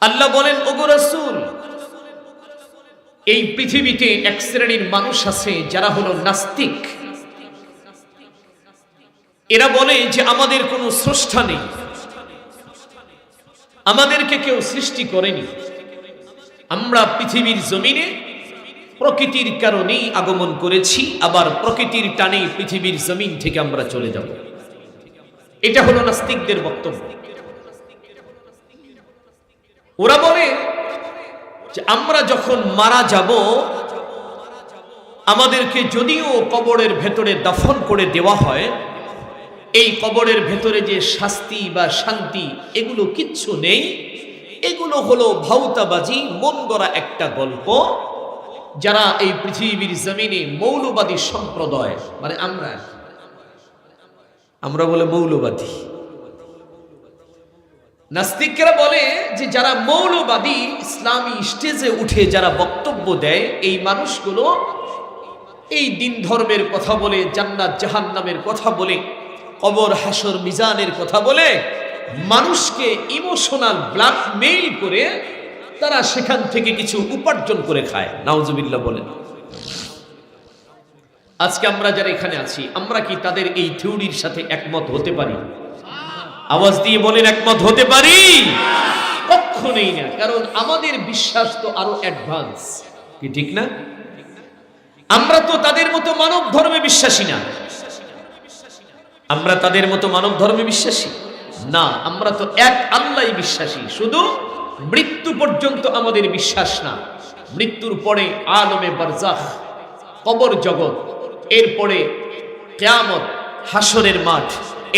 আল্লাহ বলেন, ওগো রাসূল, এই পৃথিবীতে এক শ্রেণির মানুষ আছে যারা হলো নাস্তিক। এরা বলে যে আমাদের কোনো স্রষ্টা নেই। আমাদেরকে কেউ সৃষ্টি করেনি। আমরা পৃথিবীর জমিনে প্রকৃতির কারণেই আগমন করেছি, আবার প্রকৃতির টানেই পৃথিবীর জমিন থেকে আমরা চলে যাব। এটা হলো নাস্তিকদের বক্তব্য। ওরা বলে যে, আমরা যখন মারা যাব, আমাদেরকে যদিও কবরের ভেতরে দাফন করে দেওয়া হয়, এই কবরের ভেতরে যে শাস্তি বা শান্তি, এগুলো কিচ্ছু নেই। এগুলো হলো ভাউতাবাজি মন গড়া একটা গল্প। যারা এই পৃথিবীর জমিনে মৌলবাদী সম্প্রদায় মানে আমরা আমরা বলে মৌলবাদী। নাস্তিকরা বলে যে যারা মৌলবাদী ইসলামী স্টেজে উঠে যারা বক্তব্য দেয়, এই মানুষগুলো এই দিন ধর্মের কথা বলে, জান্নাত জাহান্নামের কথা বলে, কবর হাসর মিজানের কথা বলে, মানুষকে ইমোশনাল ব্ল্যাকমেইল করে তারা সেখান থেকে কিছু উপার্জন করে খায়। নাউজুবিল্লাহ বলেন। আজকে আমরা যারা এখানে আছি, আমরা কি তাদের এই থিওরির সাথে একমত হতে পারি? আওয়াজ দিয়ে বলেন, একমত হতে পারি? কখনোই না, কারণ আমাদের বিশ্বাস তো আরও অ্যাডভান্স কি ঠিক না? আমরা তো তাদের মতো মানব ধর্মে বিশ্বাসী না। আমরা তাদের মতো মানব ধর্মে বিশ্বাসী? না, আমরা তো এক আল্লাহ বিশ্বাসী, শুধু মৃত্যু পর্যন্ত আমাদের বিশ্বাস না। মৃত্যুর পরে আলমে বারজাখ, কবর জগৎ, এরপরে কেয়ামত হাসরের মাঠ,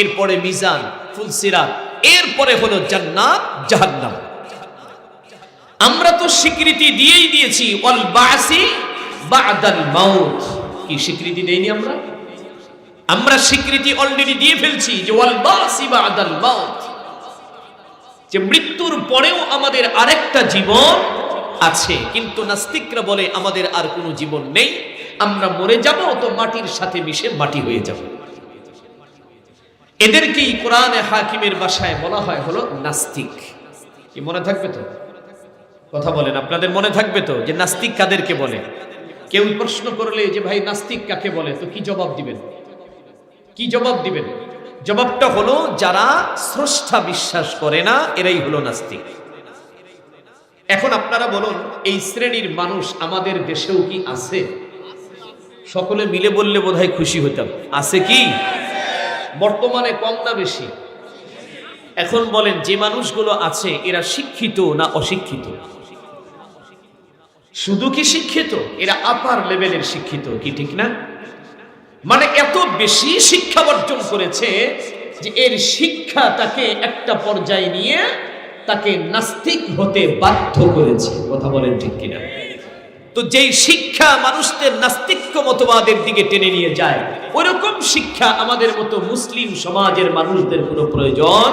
এরপরে মিজান ফুলসিরাত এরপরে হলো জান্নাত, জাহান্নাম। আমরা তো স্বীকৃতি দিয়েই দিয়েছি, ওয়াল বাসি বাদাল মাউত। কি স্বীকৃতি দেইনি আমরা? আমরা স্বীকৃতি অলরেডি দিয়ে ফেলছি যে ওয়াল বাসি বাদাল মাউত। যে মৃত্যুর পরেও আমাদের আরেকটা জীবন আছে, কিন্তু নাস্তিকরা বলে আমাদের আর কোনো জীবন নেই। আমরা মরে যাব তো মাটির সাথে মিশে মাটি হয়ে যাব। এদেরকেই কোরআনে হাকিমের বাসায় বলা হয় হলো নাস্তিক। কি মনে থাকবে তো? কথা বলেন, আপনাদের মনে থাকবে তো যে নাস্তিক কাদেরকে বলে? কেউ প্রশ্ন করলে যে ভাই নাস্তিক কাকে বলে, তো কি জবাব দিবেন? কি জবাব দিবেন? জবাবটা হলো যারা স্রষ্টা বিশ্বাস করে না, এরাই হলো নাস্তিক। এখন আপনারা বলুন, এই শ্রেণির মানুষ আমাদের দেশেও কি আছে? সকলে মিলে বললে বোধহয় খুশি হতাম। আছে কি? বর্তমানে কম না বেশি। এখন বলেন, যে মানুষগুলো আছে, এরা শিক্ষিত না অশিক্ষিত? শুধু কি শিক্ষিত? এরা আপার লেভেলের শিক্ষিত, কি ঠিক না? মানে এত বেশি শিক্ষা অর্জন করেছে যে এর শিক্ষা তাকে একটা পর্যায়ে নিয়ে তাকে নাস্তিক হতে বাধ্য করেছে। কথা বলেন ঠিক কিনা? তো যেই শিক্ষা মানুষদের নাস্তিক্য মতবাদের দিকে টেনে নিয়ে যায় ওইরকম শিক্ষা আমাদের মতো মুসলিম সমাজের মানুষদের কোনো প্রয়োজন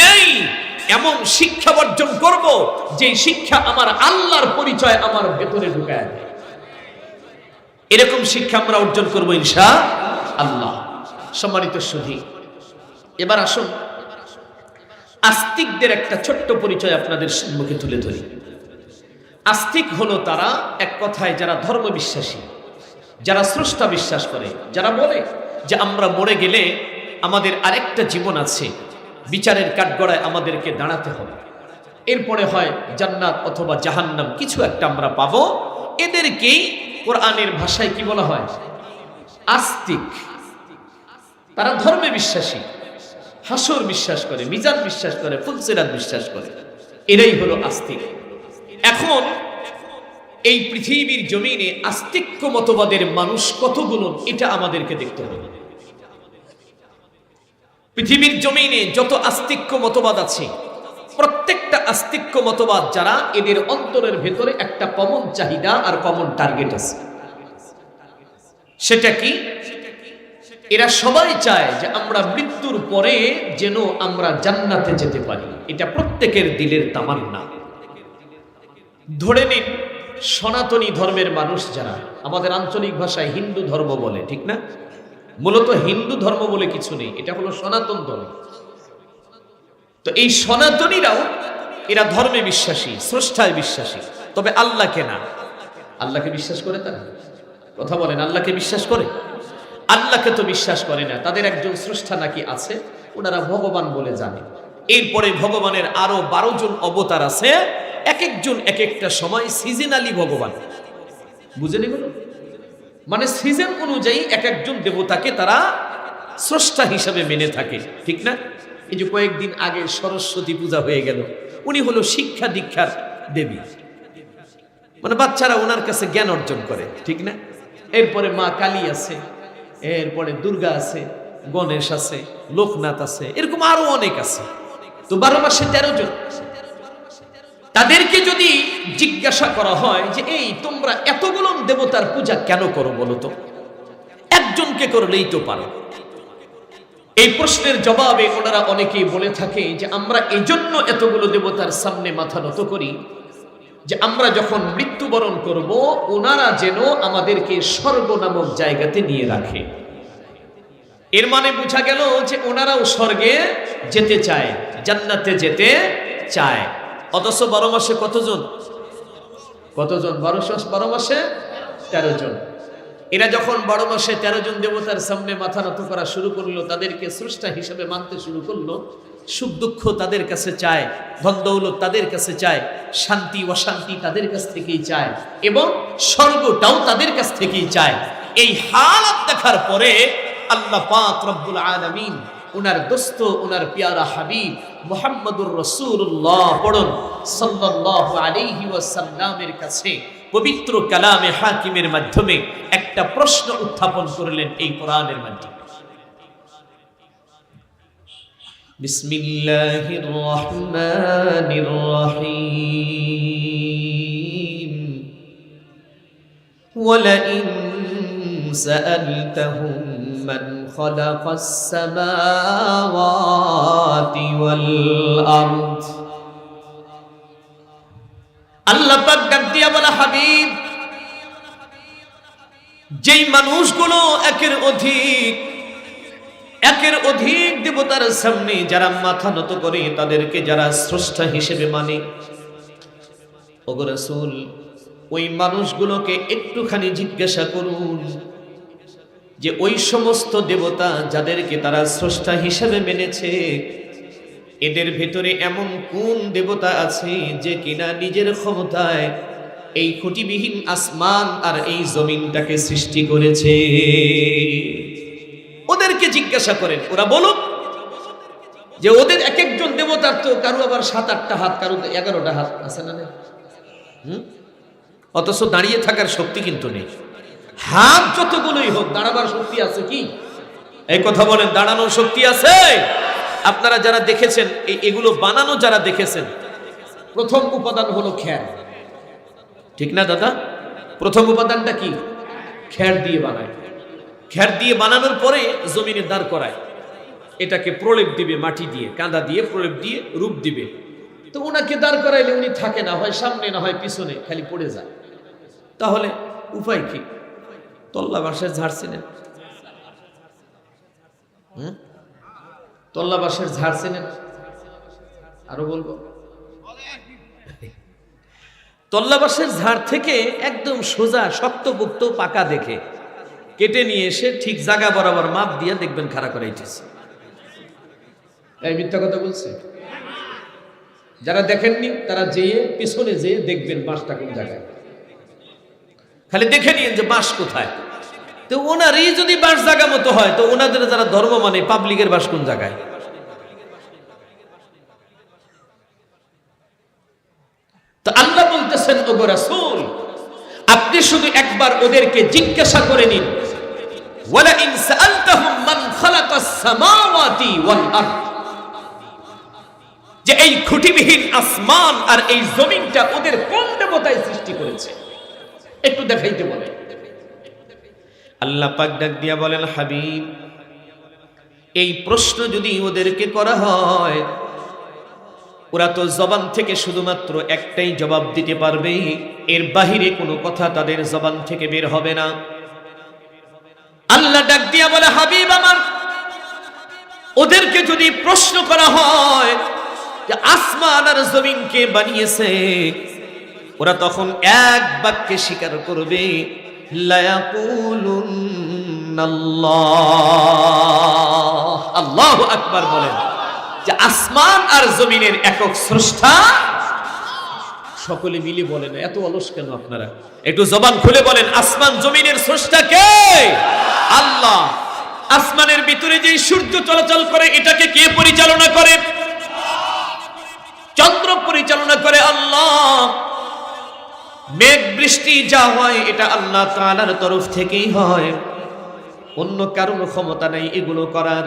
নেই। এমন শিক্ষা অর্জন করব যে শিক্ষা আমার আল্লাহর পরিচয় আমার ভেতরে ঢুকায় এরকম শিক্ষা আমরা অর্জন করব ইনশা আল্লাহ সম্মানিত সুধী, এবার আসুন, আস্তিকদের একটা ছোট্ট পরিচয় আপনাদের সম্মুখে তুলে ধরি। আস্তিক হলো তারা এক কথায় যারা ধর্ম বিশ্বাসী, যারা স্রষ্টা বিশ্বাস করে, যারা বলে যে আমরা মরে গেলে আমাদের আরেকটা জীবন আছে, বিচারের কাঠগড়ায় আমাদেরকে দাঁড়াতে হবে। এরপরে হয় জান্নাত অথবা জাহান্নাম, কিছু একটা আমরা পাবো। এদেরকেই কোরআনের ভাষায় কি বলা হয়? আস্তিক। তারা ধর্মে বিশ্বাসী, হাসর বিশ্বাস করে, মিজান বিশ্বাস করে, ফুলসিরাত বিশ্বাস করে। এরাই হলো আস্তিক। এখন এই পৃথিবীর জমিনে আস্তিক্য মতবাদের মানুষ কতগুলো, এটা আমাদেরকে দেখতে হবে। পৃথিবীর জমিনে যত আস্তিক্য মতবাদ আছে, প্রত্যেকটা আস্তিক্য মতবাদ যারা, এদের অন্তরের ভেতরে একটা কমন চাহিদা আর কমন টার্গেট আছে। সেটা কি? এরা সবাই চায় যে আমরা মৃত্যুর পরে যেন আমরা জান্নাতে যেতে পারি। এটা প্রত্যেকের দিলের তামান্না। ধরে নিন সনাতনী ধর্মের মানুষ যারা, আমাদের আঞ্চলিক ভাষায় হিন্দু ধর্ম বলে, ঠিক না? মূলত হিন্দু ধর্ম বলে কিছু নেই, এটা হলো সনাতন ধর্ম। তো এই সনাতনীরাও, এরা ধর্মে বিশ্বাসী, স্রষ্টায় বিশ্বাসী, তবে আল্লাহকে না। আল্লাহকে বিশ্বাস করে তারা? কথা বলেন, আল্লাহকে বিশ্বাস করে? আল্লাহকে তো বিশ্বাস করে না, তাদের একজন স্রষ্টা নাকি আছে, ওনারা ভগবান বলে জানে। এরপরে ভগবানের আরও বারো জন অবতার আছে এক একজন এক একটা সময় সিজনালি ভগবান। বুঝেনি বলো মানে সিজন অনুযায়ী এক একজন দেবতাকে তারা স্রষ্টা হিসাবে মেনে থাকে, ঠিক না? এই যে কয়েকদিন আগে সরস্বতী পূজা হয়ে গেল, উনি হলো শিক্ষা দীক্ষার দেবী। মানে বাচ্চারা ওনার কাছে জ্ঞান অর্জন করে, ঠিক না? এরপরে মা কালী আছে, এরপরে দুর্গা আছে, গণেশ আছে, লোকনাথ আছে, এরকম আরও অনেক আছে। তো বারো মাসে তেরো জন। তাদেরকে যদি জিজ্ঞাসা করা হয় যে, এই তোমরা এতগুলো দেবতার পূজা কেন করো বলো তো? একজনকে করলেই তো পারো। এই প্রশ্নের জবাবে ওনারা অনেকেই বলে থাকে যে, আমরা এই জন্য এতগুলো দেবতার সামনে মাথা নত করি যে, আমরা যখন মৃত্যুবরণ করব, ওনারা যেন আমাদেরকে স্বর্গ নামক জায়গাতে নিয়ে রাখে। এর মানে বোঝা গেল যে, ওনারাও স্বর্গে যেতে চায়, জান্নাতে যেতে চায়। অথচ বারো মাসে কতজন? কতজন? বারোশো বারো মাসে তেরো জন। এরা যখন বারো মাসে তেরো জন দেবতার সামনে মাথা নত করা শুরু করল, তাদেরকে স্রষ্টা হিসেবে মানতে শুরু করল, সুখ দুঃখ তাদের কাছে চায়, ধন দৌলত তাদের কাছে চায়, শান্তি, অশান্তি তাদের কাছ থেকেই চায়, এবং স্বর্গটাও তাদের কাছ থেকেই চায়। এই হালাত দেখার পরে আল্লাহ পাক রব্বুল আলামিন উনার দোস্ত উনার পিয়ারা হাবিব মুহাম্মদুর রাসূলুল্লাহ পড়ুন সাল্লাল্লাহু আলাইহি ওয়াসাল্লামের কাছে পবিত্র কালামে হাকিমের মাধ্যমে একটা প্রশ্ন উত্থাপন করলেন এই কোরআনের মাধ্যমে বিসমিল্লাহির রহমানির রহিম ولئن سألتهم من خلق السماوات والأرض আল্লাহ পাক ডাক দিয়া বলা হাবিব যেই মানুষগুলো একের অধিক একের অধিক দেবতার সামনে যারা মাথা নত করে তাদেরকে যারা স্রষ্টা হিসেবে মানে ওগো রাসূল ওই মানুষগুলোকে একটুখানি জিজ্ঞাসা করুন যে ওই সমস্ত দেবতা যাদেরকে তারা স্রষ্টা হিসেবে মেনেছে, এদের ভেতরে এমন কোন দেবতা আছে যে কিনা নিজের ক্ষমতায় এই খুঁটিবিহীন আসমান আর এই জমিনটাকে সৃষ্টি করেছে? ওদেরকে জিজ্ঞাসা করেন, ওরা বলুক যে ওদের এক একজন দেবতার তো কারও আবার সাত, আটটা হাত, কারও এগারোটা হাত, আছে না হুম? অথচ দাঁড়িয়ে থাকার শক্তি কিন্তু নেই। হাত যতগুলোই হোক, দাঁড়াবার শক্তি আছে কি? এই কথা বলেন, দাঁড়ানোর শক্তি আছে? আপনারা যারা দেখেছেন, এই এগুলো বানানো যারা দেখেছেন, প্রথম উপাদান হলো খ্যার। ঠিক না, দাদা? প্রথম উপাদানটা কি? খ্যার দিয়ে বানায়। খ্যার দিয়ে বানানোর পরে জমিনে দাঁড় করায়। এটাকে প্রলেপ দিবে মাটি দিয়ে, কাঁদা দিয়ে প্রলেপ দিয়ে রূপ দিবে। তো ওনাকে দাঁড় করাইলে উনি থাকে না, হয় সামনে না হয় পিছনে, খালি পড়ে যায়। তাহলে উপায় কি? তল্লা বাঁশের ঝাড় চেনেন? হুম? তল্লা বাঁশের ঝাড় চেনেন? আরও বলব। তল্লা বাঁশের ঝাড় থেকে একদম সোজা শক্তপোক্ত পাকা দেখে কেটে নিয়ে এসে ঠিক জায়গা বরাবর মাপ দিয়ে দেখবেন খাড়া করাইতেছে এই মিথ্যা কথা বলছে? যারা দেখেননি, তারা যেয়ে, পিছনে যেয়ে দেখবেন বাঁশটা কোন জায়গায়। খালি দেখে নিন যে বাঁশ কোথায়। তো ওনারই যদি বাঁশ জায়গা মতো হয়, তো ওনাদের যারা ধর্ম মানে পাবলিকের বাস কোন জায়গায়? তো আল্লাহ বলতেছেন, ওগো আপনি শুধু একবার ওদেরকে জিজ্ঞাসা করে নিন। ওয়ালা ইন মান খালাকাস সামাওয়াতি ওয়াল আরদ। যে এই খুঁটিবিহীন আসমান আর এই জমিনটা ওদের কোন দেবতায় সৃষ্টি করেছে? একটু দেখাইতে বলে আল্লাহ পাক ডাক দিয়া বলেন, হাবিব, এই প্রশ্ন যদি ওদেরকে করা হয়, ওরা তো জবান থেকে শুধুমাত্র একটাই জবাব দিতে পারবে, এর বাহিরে কোনো কথা তাদের জবান থেকে বের হবে না। আল্লাহ ডাক দিয়া বলে, হাবিব আমার, ওদেরকে যদি প্রশ্ন করা হয় যে আসমান আর জমিনকে বানিয়েছে ওরা তখন এক বাক্যে স্বীকার করবে আল্লাহ আকবার বলেন। যে আসমান আর জমিনের একক স্রষ্টা সকলে মিলে বলেন এত অলস কেন আপনারা? একটু জবান খুলে বলেন, আসমান জমিনের স্রষ্টা কে? আল্লাহ, আসমানের ভিতরে যে সূর্য চলাচল করে, এটাকে কে পরিচালনা করে? চন্দ্র পরিচালনা করে আল্লাহ। মেঘ বৃষ্টি যা হয়, এটা আল্লাহ তাআলার তরফ থেকেই হয়। অন্য কারোর ক্ষমতা নেই এগুলো করার।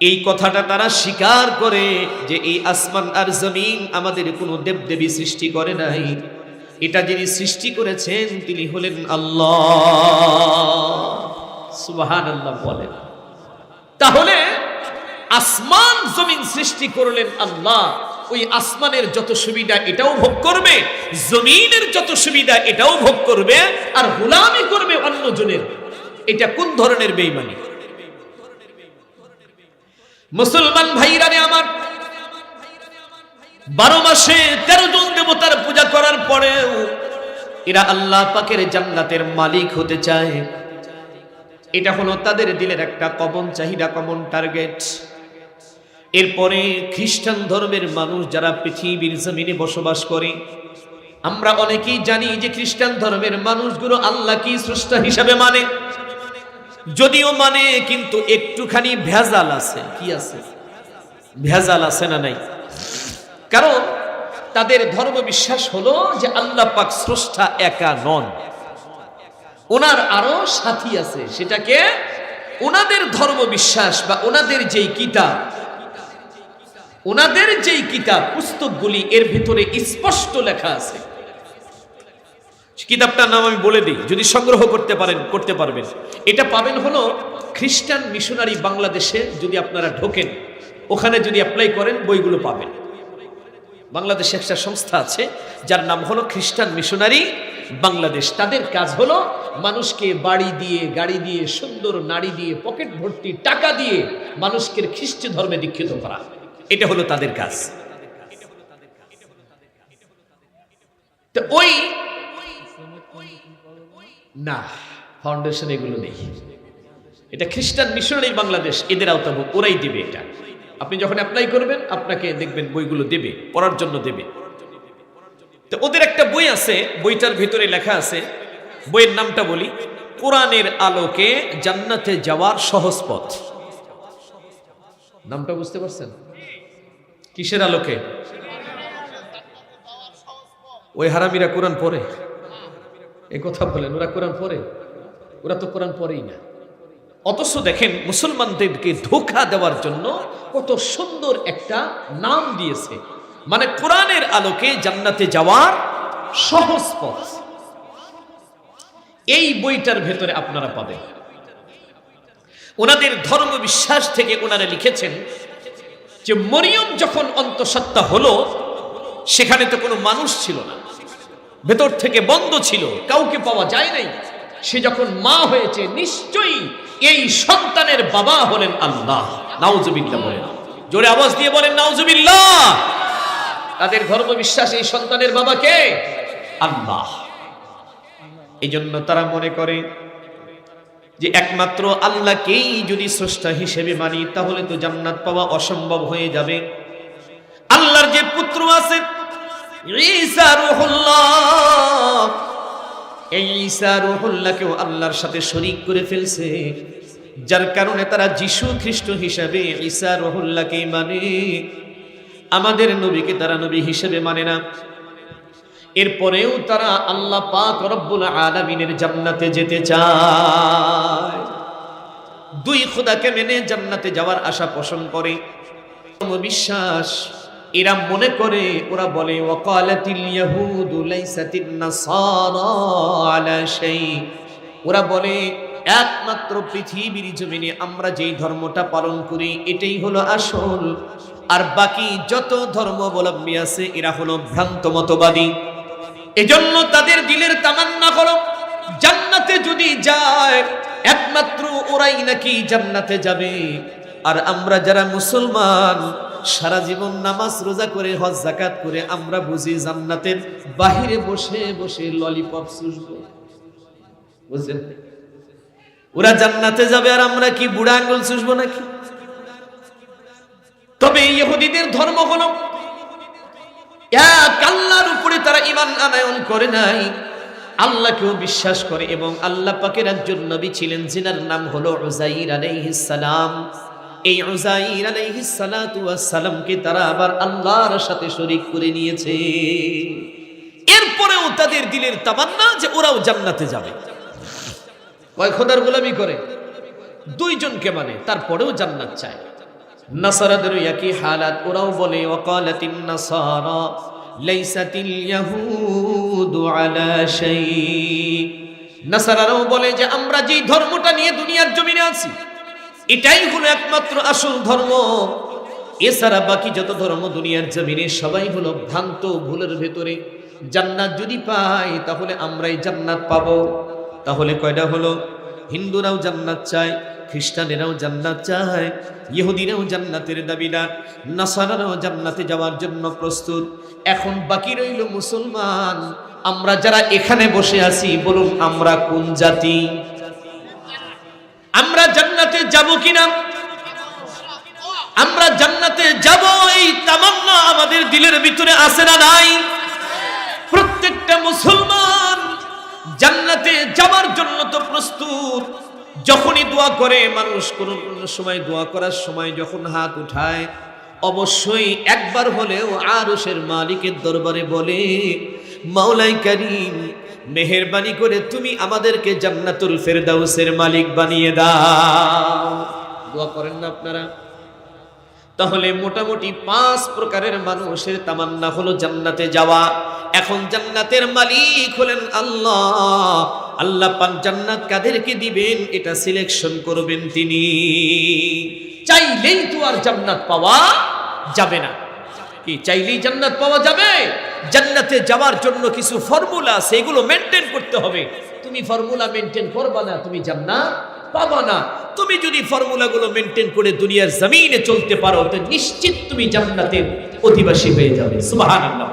এই কথাটা তারা স্বীকার করে যে এই আসমান আর জমিন আমাদের কোনো দেবদেবী সৃষ্টি করে নাই। এটা যিনি সৃষ্টি করেছেন, তিনি হলেন আল্লাহ। আল্লাহ বলেন। তাহলে আসমান জমিন সৃষ্টি করলেন আল্লাহ। ওই আসমানের যত সুবিধা এটাও ভোগ করবে, জমিনের যত সুবিধা এটাও ভোগ করবে, আর গোলামি করবে অন্যজনের। এটা কোন ধরনের বেইমানি মুসলমান ভাইরা রে আমার বারো মাসে তেরো জন দেবতার পূজা করার পরেও এরা আল্লাহ পাকের জান্নাতের মালিক হতে চায়। এটা হলো তাদের দিলের একটা কমন চাহিদা, কমন টার্গেট। এরপরে খ্রিস্টান ধর্মের মানুষ যারা পৃথিবীর জমিনে বসবাস করে, আমরা অনেকেই জানি যে খ্রিস্টান ধর্মের মানুষগুলো আল্লাহ কি স্রষ্টা হিসাবে মানে। যদিও মানে কিন্তু একটুখানি ভেজাল আছে। কি আছে? ভেজাল আছে না নাই? কারণ তাদের ধর্ম বিশ্বাস হলো যে আল্লাহ পাক স্রষ্টা একা নন। ওনার আরও সাথী আছে, সেটাকে ওনাদের ধর্ম বিশ্বাস বা ওনাদের যেই কিতাব ওনাদের যেই কিতাব, পুস্তকগুলি, এর ভিতরে স্পষ্ট লেখা আছে। কিতাবটার নাম আমি বলে দিই, যদি সংগ্রহ করতে পারেন, করতে পারবেন। এটা পাবেন হলো খ্রিস্টান মিশনারি বাংলাদেশে যদি আপনারা ঢোকেন, ওখানে যদি অ্যাপ্লাই করেন, বইগুলো পাবেন। বাংলাদেশে একটা সংস্থা আছে, যার নাম হলো খ্রিস্টান মিশনারি বাংলাদেশ। তাদের কাজ হলো মানুষকে বাড়ি দিয়ে, গাড়ি দিয়ে, সুন্দর নারী দিয়ে, পকেট ভর্তি টাকা দিয়ে মানুষকে খ্রিস্ট ধর্মে দীক্ষিত করা। এটা হলো তাদের কাজ। তো ওই না ফাউন্ডেশন এগুলো নেই। এটা খ্রিস্টান মিশনারি বাংলাদেশ, এদের আওতাভুক ওরাই দেবে এটা। আপনি যখন অ্যাপ্লাই করবেন, আপনাকে দেখবেন বইগুলো দেবে, পড়ার জন্য দেবে। তো ওদের একটা বই আছে, বইটার ভিতরে লেখা আছে, বইয়ের নামটা বলি, কোরআনের আলোকে জান্নাতে যাওয়ার সহজ পথ। নামটা বুঝতে পারছেন? কিসের আলোকে? ওই হারামিরা কোরআন পড়ে। এই কথা বলেন, ওরা কোরআন পড়ে? ওরা তো কোরআন পড়েই না। অথচ দেখেন, মুসলমানদেরকে ধোকা দেওয়ার জন্য কত সুন্দর একটা নাম দিয়েছে। মানে কোরআনের আলোকে জান্নাতে যাওয়ার সহজ পথ। এই বইটার ভেতরে আপনারা পাবেন। ওনাদের ধর্ম বিশ্বাস থেকে ওনারা লিখেছেন যে মরিয়ম যখন অন্তঃসত্ত্বা হলো, সেখানে তো কোনো মানুষ ছিল না। ভেতর থেকে বন্ধ ছিল, কাউকে পাওয়া যায় নাই। সে যখন মা হয়েছে, নিশ্চয়ই এই সন্তানের বাবা হলেন আল্লাহ। নাউজুবিল্লাহ বলেন। জোরে আওয়াজ দিয়ে বলেন, নাউজুবিল্লাহ! তাদের ধর্ম বিশ্বাস এই সন্তানের বাবাকে আল্লাহ। এই জন্য তারা মনে করে যে একমাত্র আল্লাহকেই যদি স্রষ্টা হিসেবে মানি, তাহলে তো জান্নাত পাওয়া অসম্ভব হয়ে যাবে। আল্লাহর যে পুত্র আছে এই ঈসা রুহুল্লাহকেও আল্লাহর সাথে শরীক করে ফেলছে। যার কারণে তারা যিশু খ্রিস্ট হিসাবে ঈসা রহুল্লাহকে মানে। আমাদের নবীকে তারা নবী হিসেবে মানে না। এরপরেও তারা আল্লাহ পাক রব্বুল আলামিনের জান্নাতে যেতে চায়। দুই খোদাকে মেনে জান্নাতে যাওয়ার আশা পোষণ করে। বিশ্বাস, এরা মনে করে, ওরা বলে ওরা বলে, একমাত্র পৃথিবীর জমিনে আমরা যেই ধর্মটা পালন করি, এটাই হলো আসল। আর বাকি যত ধর্মাবলম্বী আছে, এরা হলো ভ্রান্ত মতবাদী। এজন্য তাদের দিলের তামান্না হলো জান্নাতে যদি যায়, একমাত্র ওরাই নাকি জান্নাতে যাবে। আর আমরা যারা মুসলমান, সারা জীবন নামাজ রোজা করে, হজ জাকাত করে, আমরা বুঝি জান্নাতের বাহিরে বসে বসে ললিপপ চুষবো। বুঝছেন? ওরা জান্নাতে যাবে আর আমরা কি বুড়া আঙ্গুল চুষবো নাকি? তবে ইহুদিদের ধর্ম হলো এক আল্লাহর উপরে তারা ইমান আনায়ন করে নাই। আল্লাহকেও বিশ্বাস করে এবং আল্লাহ পাকের একজন নবী ছিলেন, যিনার নাম হলো উজাইর আলাইহিস সালাম। এই উজাইর আলাইহিস সালাতু ওয়াস তারা আবার আল্লাহর সাথে শরীক করে নিয়েছে। এরপরেও তাদের দিলের তামান্না যে ওরাও জান্নাতে যাবে। কয় খোদার গোলামি করে। দুইজনকে মানে তারপরেও জান্নাত চায়। নাসারাদের একই হালাত। ওরাও বলে ওয়াকালাতিন নাসারা লাইসাতিল ইয়াহুদু আলা শাই। নাসারারাও বলে যে, আমরা যেই ধর্মটা নিয়ে দুনিয়ার জমিনে আছি, এটাই হলো একমাত্র আসল ধর্ম। এছাড়া বাকি যত ধর্ম দুনিয়ার জমিনে, সবাই হলো ভ্রান্ত ভুলের ভেতরে। জান্নাত যদি পাই তাহলে আমরাই জান্নাত পাবো। তাহলে কয়টা হলো? হিন্দুরাও জান্নাত চায়, খ্রিস্টানেরাও জান্নাত চায়, ইহুদিরাও জান্নাতের দাবিদার, নাসারারাও জান্নাতে যাওয়ার জন্য প্রস্তুত। এখন বাকি রইল মুসলমান। আমরা যারা এখানে বসে আছি, বলুন আমরা কোন জাতি? আমরা জান্নাতে যাব কিনা? আমরা জান্নাতে যাব, এই তামান্না আমাদের দিলের ভিতরে আছে না নাই? প্রত্যেকটা মুসলমান জান্নাতে যাবার জন্য তো প্রস্তুত। যখনই দোয়া করে, মানুষ কোন সময় দোয়া করার সময় যখন হাত উঠায়, অবশ্যই একবার হলেও আরশের মালিকের দরবারে বলে, মাওলাই করিম, মেহেরবানি করে তুমি আমাদেরকে জান্নাতুল ফেরদাউসের মালিক বানিয়ে দাও। দোয়া করেন না আপনারা? তাহলে মোটামুটি পাঁচ প্রকারের মানুষের তামান্না হলো জান্নাতে যাওয়া। এখন জান্নাতের মালিক হলেন আল্লাহ। আল্লাহ পাক জান্নাত কাদেরকে দিবেন, এটা সিলেকশন করবেন তিনি। চাইলেই তো আর জান্নাত পাওয়া যাবে না। কি, চাইলেই জান্নাত পাওয়া যাবে? জান্নাতে যাওয়ার জন্য কিছু ফর্মুলা এগুলো মেনটেন করতে হবে। তুমি ফর্মুলা মেনটেন করবা না, তুমি জান্নাত পাবা না। তুমি যদি ফর্মুলাগুলো মেনটেন করে দুনিয়ার জমিনে চলতে পারো, তো নিশ্চিত তুমি জান্নাতের অধিবাসী হয়ে যাবে। সুবহানাল্লাহ